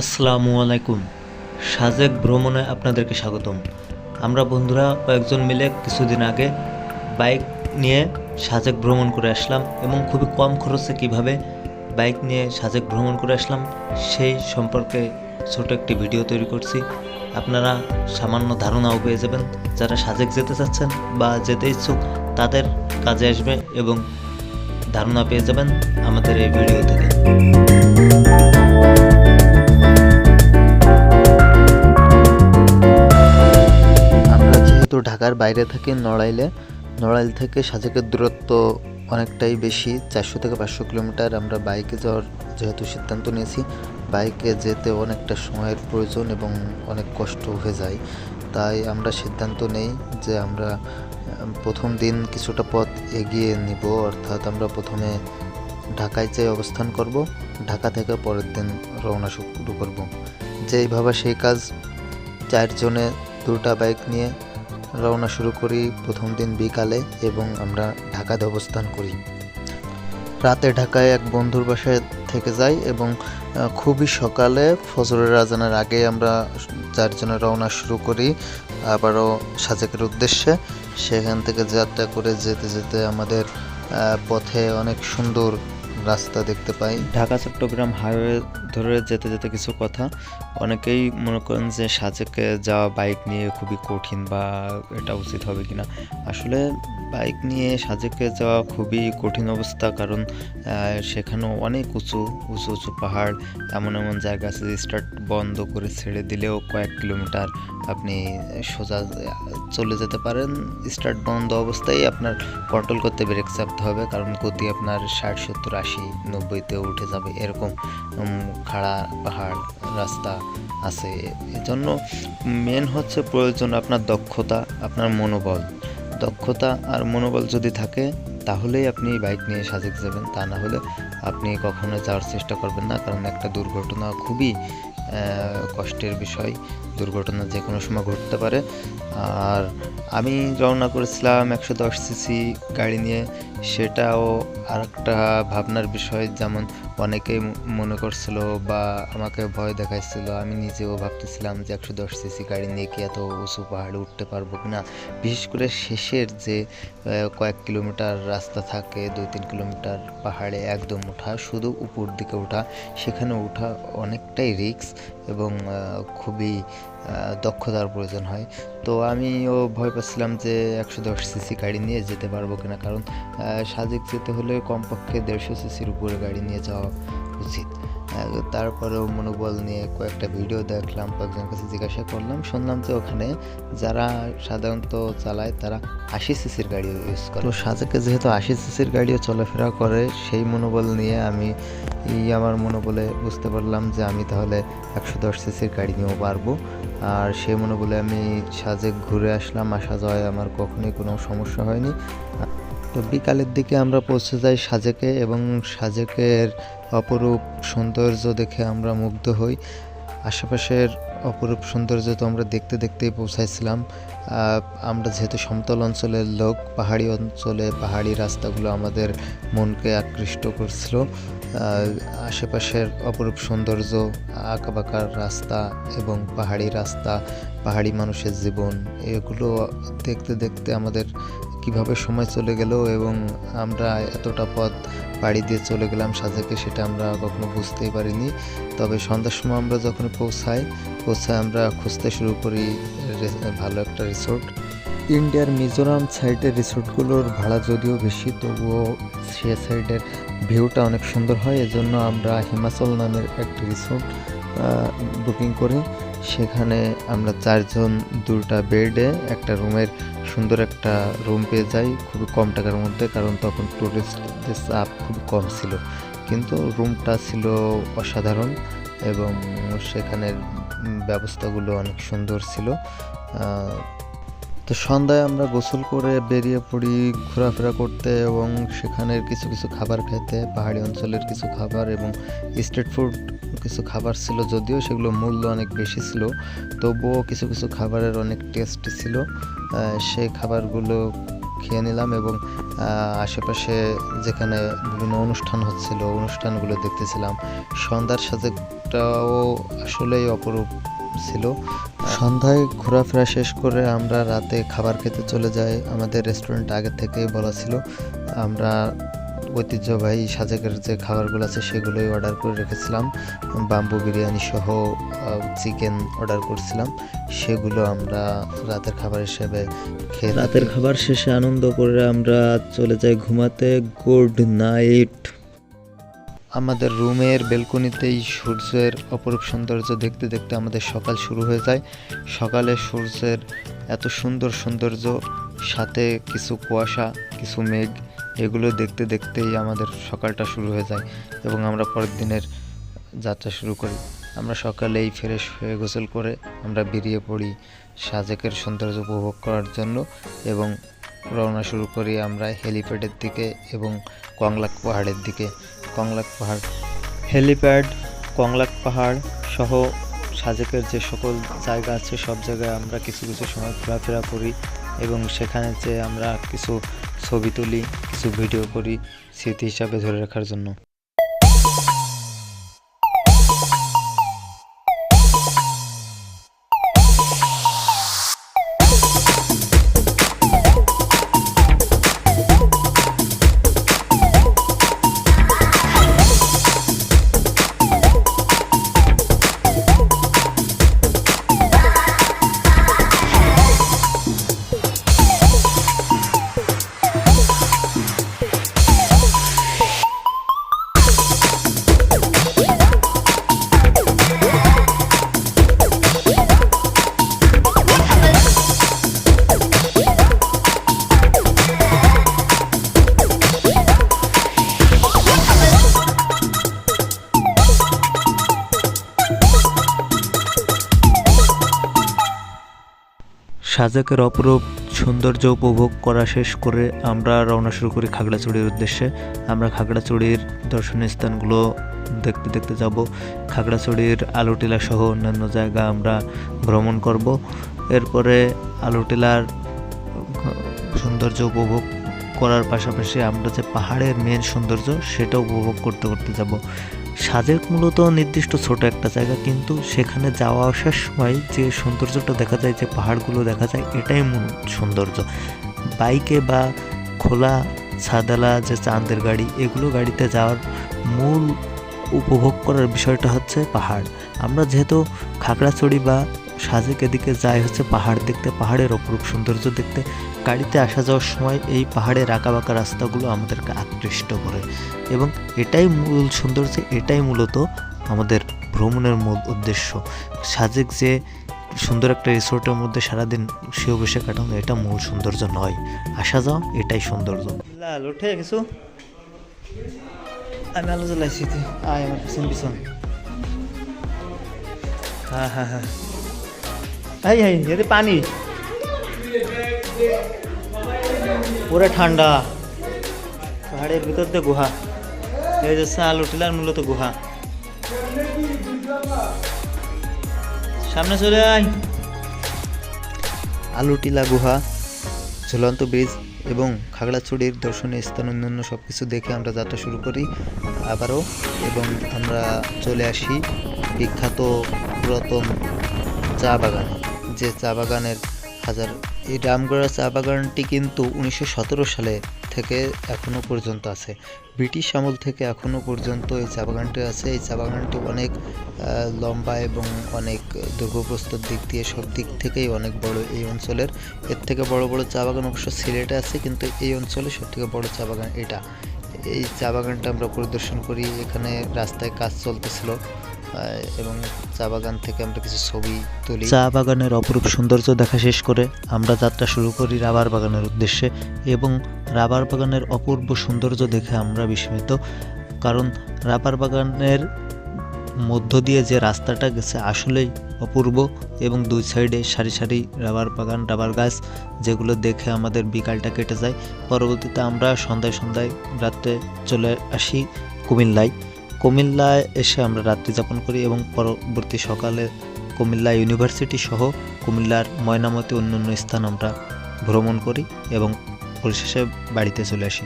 আসসালামু আলাইকুম। সাজেক ভ্রমণে আপনাদেরকে স্বাগতম। আমরা বন্ধুরা কয়েকজন মিলে কিছুদিন আগে বাইক নিয়ে সাজেক ভ্রমণ করে আসলাম এবং খুবই কম খরচে কীভাবে বাইক নিয়ে সাজেক ভ্রমণ করে আসলাম সেই সম্পর্কে ছোট একটি ভিডিও তৈরি করছি। আপনারা সামান্য ধারণাও পেয়ে যাবেন, যারা সাজেক যেতে চাচ্ছেন বা যেতে ইচ্ছুক তাদের কাজে আসবে এবং ধারণা পেয়ে যাবেন আমাদের এই ভিডিও থেকে। যেহেতু ঢাকার বাইরে থাকি নড়াইলে, নড়াইল থেকে সাজেকের দূরত্ব অনেকটাই বেশি, চারশো থেকে পাঁচশো কিলোমিটার আমরা বাইকে যাওয়ার যেহেতু সিদ্ধান্ত নিয়েছি, বাইকে যেতে অনেকটা সময়ের প্রয়োজন এবং অনেক কষ্ট হয়ে যায়। তাই আমরা সিদ্ধান্ত নেই যে আমরা প্রথম দিন কিছুটা পথ এগিয়ে নিব, অর্থাৎ আমরা প্রথমে ঢাকায় যেয়ে অবস্থান করব, ঢাকা থেকে পরের দিন রওনা শুরু করব। যেইভাবে সেই কাজ, চারজনে দুটা বাইক নিয়ে রওনা শুরু করি প্রথম দিন বিকালে এবং আমরা ঢাকাতে অবস্থান করি। রাতে ঢাকায় এক বন্ধুর বাসায় থেকে যাই এবং খুবই সকালে ফজরের আজানের আগে আমরা চারজনে রওনা শুরু করি আবারও সাজেকের উদ্দেশ্যে। সেখান থেকে যাত্রা করে যেতে যেতে আমাদের পথে অনেক সুন্দর রাস্তা দেখতে পাই। ঢাকা চট্টগ্রাম হাইওয়ে ধরে যেতে যেতে কিছু কথা। অনেকেই মনে করেন যে সাজেকে যাওয়া বাইক নিয়ে খুবই কঠিন বা এটা উচিত হবে কিনা। আসলে বাইক নিয়ে সাজেকে যাওয়া খুবই কঠিন অবস্থা কারণ সেখানেও অনেক উঁচু উঁচু উঁচু পাহাড়, এমন এমন জায়গা আছে যে স্টার্ট বন্ধ করে ছেড়ে দিলেও কয়েক কিলোমিটার আপনি সোজা চলে যেতে পারেন। স্টার্ট বন্ধ অবস্থায় আপনার কন্ট্রোল করতে ব্রেক চাপতে হবে কারণ গতি আপনার ষাট, সত্তর, আশি নব্বইতে উঠে যাবে এরকম। খাড়া পাহাড় রাস্তা আছে। এজন্য মেন হচ্ছে প্রয়োজন আপনার দক্ষতা, আপনার মনোবল। দক্ষতা আর মনোবল যদি থাকে, তাহলেই আপনি বাইক নিয়ে সাজেক যাবেন। তা না হলে আপনি কখনো যাওয়ার চেষ্টা করবেন না, কারণ একটা দুর্ঘটনা খুবই কষ্টের বিষয়। দুর্ঘটনা যে কোনো সময় ঘটতে পারে। আর আমি রওনা করেছিলাম একশো দশ সিসি গাড়ি নিয়ে। সেটাও আর একটা ভাবনার বিষয়, যেমন অনেকেই মনে করছিল বা আমাকে ভয় দেখাইছিল। আমি নিজেও ভাবতেছিলাম যে একশো দশ সিসি গাড়ি নিয়ে কি এত উঁচু পাহাড়ে উঠতে পারব কিনা। বিশেষ করে শেষের যে কয়েক কিলোমিটার রাস্তা থাকে, দুই তিন কিলোমিটার পাহাড়ে একদম ওঠা, শুধু উপর দিকে ওঠা, সেখানে ওঠা অনেকটাই রিস্ক। এবং খুবই দক্ষতার প্রয়োজন হয়। তো আমিও ভয় পাচ্ছিলাম যে একশো দশ সিসি গাড়ি নিয়ে যেতে পারব কিনা। কারণ সাজিক যেতে হলে কমপক্ষে দেড়শো সিসির উপরে গাড়ি নিয়ে যাওয়া উচিত। তারপরেও মনোবল নিয়ে কয়েকটা ভিডিও দেখলাম, কয়েকজনের কাছে জিজ্ঞাসা করলাম, শুনলাম যে ওখানে যারা সাধারণত চালায় তারা আশি সিসির গাড়ি ইউজ করে। তো সাজেকে যেহেতু আশি সিসির গাড়িও চলাফেরা করে, সেই মনোবল নিয়ে আমি আমার মনোবলে বুঝতে পারলাম যে আমি তাহলে একশো দশ সিসির গাড়ি নিয়েও পারব। আর সেই মনোবলে আমি সাজেক ঘুরে আসলাম, আসা যাওয়ায় আমার কখনোই কোনো সমস্যা হয়নি। তো বিকালের দিকে আমরা পৌঁছে যাই সাজেকে এবং সাজেকের অপরূপ সৌন্দর্য দেখে আমরা মুগ্ধ হই। আশেপাশের অপরূপ সৌন্দর্য তো আমরা দেখতে দেখতেই পৌঁছাইছিলাম। আমরা যেহেতু সমতল অঞ্চলের লোক, পাহাড়ি অঞ্চলে পাহাড়ি রাস্তাগুলো আমাদের মনকে আকৃষ্ট করছিল। আশেপাশের অপরূপ সৌন্দর্য, আঁকাবাঁকার রাস্তা এবং পাহাড়ি রাস্তা, পাহাড়ি মানুষের জীবন, এগুলো দেখতে দেখতে আমাদের কীভাবে সময় চলে গেল এবং আমরা এতটা পথ পাড়ি দিয়ে চলে গেলাম সাজেকে সেটা আমরা কখনো বুঝতেই পারিনি। তবে সন্ধ্যার সময় আমরা যখন পৌঁছাই, পৌঁছায় আমরা খুঁজতে শুরু করি ভালো একটা রিসোর্ট। ইন্ডিয়ার মিজোরাম সাইডের রিসোর্টগুলোর ভাড়া যদিও বেশি, তবুও সে সাইডের ভিউটা অনেক সুন্দর হয়। এজন্য আমরা হিমাচল নামের একটা রিসোর্ট বুকিং করি। সেখানে আমরা চারজন দুটা বেডে একটা রুমের সুন্দর একটা রুম পেয়ে যাই, খুবই কম টাকার মধ্যে, কারণ তখন টুরিস্টদের চাপ খুব কম ছিল। কিন্তু রুমটা ছিল অসাধারণ এবং সেখানের ব্যবস্থাগুলো অনেক সুন্দর ছিল। তো সন্ধ্যায় আমরা গোসল করে বেরিয়ে পড়ি, ঘোরাফেরা করতে এবং সেখানের কিছু কিছু খাবার খেতে পাহাড়ি অঞ্চলের কিছু খাবার এবং স্ট্রিট ফুড কিছু খাবার ছিল যদিও সেগুলো মূল্য অনেক বেশি ছিল, তবুও কিছু কিছু খাবারের অনেক টেস্টি ছিল। সেই খাবারগুলো খেয়ে নিলাম এবং আশেপাশে যেখানে বিভিন্ন অনুষ্ঠান হচ্ছিল, অনুষ্ঠানগুলো দেখতেছিলাম। সন্ধ্যার সাথে দৃশ্যটাও আসলেই অপরূপ। ছিল। সন্ধ্যায় ঘোরাফেরা শেষ করে আমরা রাতে খাবার খেতে চলে যাই। আমাদের রেস্টুরেন্ট আগে থেকেই বলা ছিল আমরা ঐতিহ্যবাহী সাজেকের যে খাবারগুলো আছে সেগুলোই অর্ডার করে রেখেছিলাম। বাম্বু বিরিয়ানি সহ চিকেন অর্ডার করছিলাম। সেগুলো আমরা রাতের খাবার হিসেবে খেয়ে রাতের খাবার শেষে আনন্দ করে আমরা চলে যাই ঘুমাতে। Good night. আমাদের রুমের বেলকনিতেই সূর্যের অপরূপ সৌন্দর্য দেখতে দেখতে আমাদের সকাল শুরু হয়ে যায়। সকালে সূর্যের এত সুন্দর সৌন্দর্য, সাথে কিছু কুয়াশা, কিছু মেঘ, এগুলো দেখতে দেখতেই আমাদের সকালটা শুরু হয়ে যায় এবং আমরা পরের দিনের যাত্রা শুরু করি। আমরা সকালেই ফ্রেশ হয়ে গোসল করে আমরা বেরিয়ে পড়ি সাজেকের সৌন্দর্য উপভোগ করার জন্য এবং রওনা শুরু করি আমরা হেলিপ্যাডের দিকে এবং কংলাক পাহাড়ের দিকে। কংলাক পাহাড়, হেলিপ্যাড, কংলাক পাহাড় সহ সাজেকের যে সকল জায়গা আছে, সব জায়গায় আমরা কিছু কিছু সময় ঘোরাফেরা করি এবং সেখানে যে আমরা কিছু ছবি তুলি, কিছু ভিডিও করি স্মৃতি হিসাবে ধরে রাখার জন্য। সাজেকের অপরূপ সৌন্দর্য উপভোগ করা শেষ করে আমরা রওনা শুরু করি খাগড়াছড়ির উদ্দেশ্যে। আমরা খাগড়াছড়ির দর্শনীয় স্থানগুলো দেখতে দেখতে যাব। খাগড়াছড়ির আলুটিলা সহ অন্যান্য জায়গা আমরা ভ্রমণ করব। এরপরে আলুটিলার সৌন্দর্য উপভোগ করার পাশাপাশি আমরা যে পাহাড়ের মেন সৌন্দর্য সেটা উপভোগ করতে করতে যাব। সাজেক মূলত নির্দিষ্ট ছোট একটা জায়গা, কিন্তু সেখানে যাওয়া আসার সময় যে সৌন্দর্যটা দেখা যায়, যে পাহাড়গুলো দেখা যায়, এটাই মূল সৌন্দর্য। বাইকে বা খোলা ছাদালা, যে চাঁদের গাড়ি, এগুলো গাড়িতে যাওয়ার মূল উপভোগ করার বিষয়টা হচ্ছে পাহাড়। আমরা যেহেতু খাগড়াছড়ি বা সাজেক এদিকে যাই হচ্ছে পাহাড় দেখতে, পাহাড়ের অপরূপ সৌন্দর্য দেখতে। গাড়িতে আসা যাওয়ার সময় এই পাহাড়ের আঁকাবাঁকা রাস্তাগুলো আমাদেরকে আকৃষ্ট করে। এবং এটাই মূল সৌন্দর্য, এটাই মূলত আমাদের ভ্রমণের মূল উদ্দেশ্য। সাজেক যে সুন্দর একটা রিসোর্টের মধ্যে সারাদিন শুয়ে বসে কাটানো, এটা মূল সৌন্দর্য নয়। আসা যাও, এটাই সৌন্দর্য। লাল, উঠে কিছু? আমি আলো জ্বালাইছি আয় আমার পিছন পিছন। হ্যাঁ হ্যাঁ হ্যাঁ। এই এই এতে পানি। পুরো ঠান্ডা। পাহাড়ের ভিতর দিয়ে গুহা। এই যে আলু টিলার মূলত গুহা। সামনে চলে আয়। আলুটিলা গুহা, ঝুলন্ত ব্রিজ এবং খাগড়াছড়ির দর্শনীয় স্থান, অন্যান্য সব কিছু দেখে আমরা যাত্রা শুরু করি আবারও। এবং আমরা চলে আসি বিখ্যাত পুরাতন চা বাগান। যে চা বাগানের হাজার, এই রামগড়া চা বাগানটি কিন্তু উনিশশো সতেরো সালে থেকে এখনও পর্যন্ত আছে। ব্রিটিশ আমল থেকে এখনও পর্যন্ত এই চা বাগানটি আছে। এই চা বাগানটি অনেক লম্বা এবং অনেক দুর্গপ্রস্তর দিক দিয়ে সব দিক থেকেই অনেক বড় এই অঞ্চলের। এর থেকে বড় বড় চা বাগান অবশ্য সিলেটে আছে, কিন্তু এই অঞ্চলে সব থেকে বড় চা বাগান এটা। এই চা বাগানটা আমরা পরিদর্শন করি। এখানে রাস্তায় কাজ চলতেছিল। এবং চা বাগান থেকে আমরা কিছু ছবি তুলি। চা বাগানের অপরূপ সৌন্দর্য দেখা শেষ করে আমরা যাত্রা শুরু করি রাবার বাগানের উদ্দেশ্যে এবং রাবার বাগানের অপূর্ব সৌন্দর্য দেখে আমরা বিস্মিত। কারণ রাবার বাগানের মধ্য দিয়ে যে রাস্তাটা গেছে আসলেই অপূর্ব এবং দুই সাইডে সারি সারি রাবার বাগান, রাবার গাছ যেগুলো দেখে আমাদের বিকালটা কেটে যায়। পরবর্তীতে আমরা সন্ধ্যায় সন্ধ্যায় রাত্রে চলে আসি কুমিল্লায়। কুমিল্লায় এসে আমরা রাত্রি যাপন করি এবং পরবর্তী সকালে কুমিল্লা ইউনিভার্সিটি সহ কুমিল্লার ময়নামতি অন্যান্য স্থান আমরা ভ্রমণ করি এবং পরিশেষে বাড়িতে চলে আসি।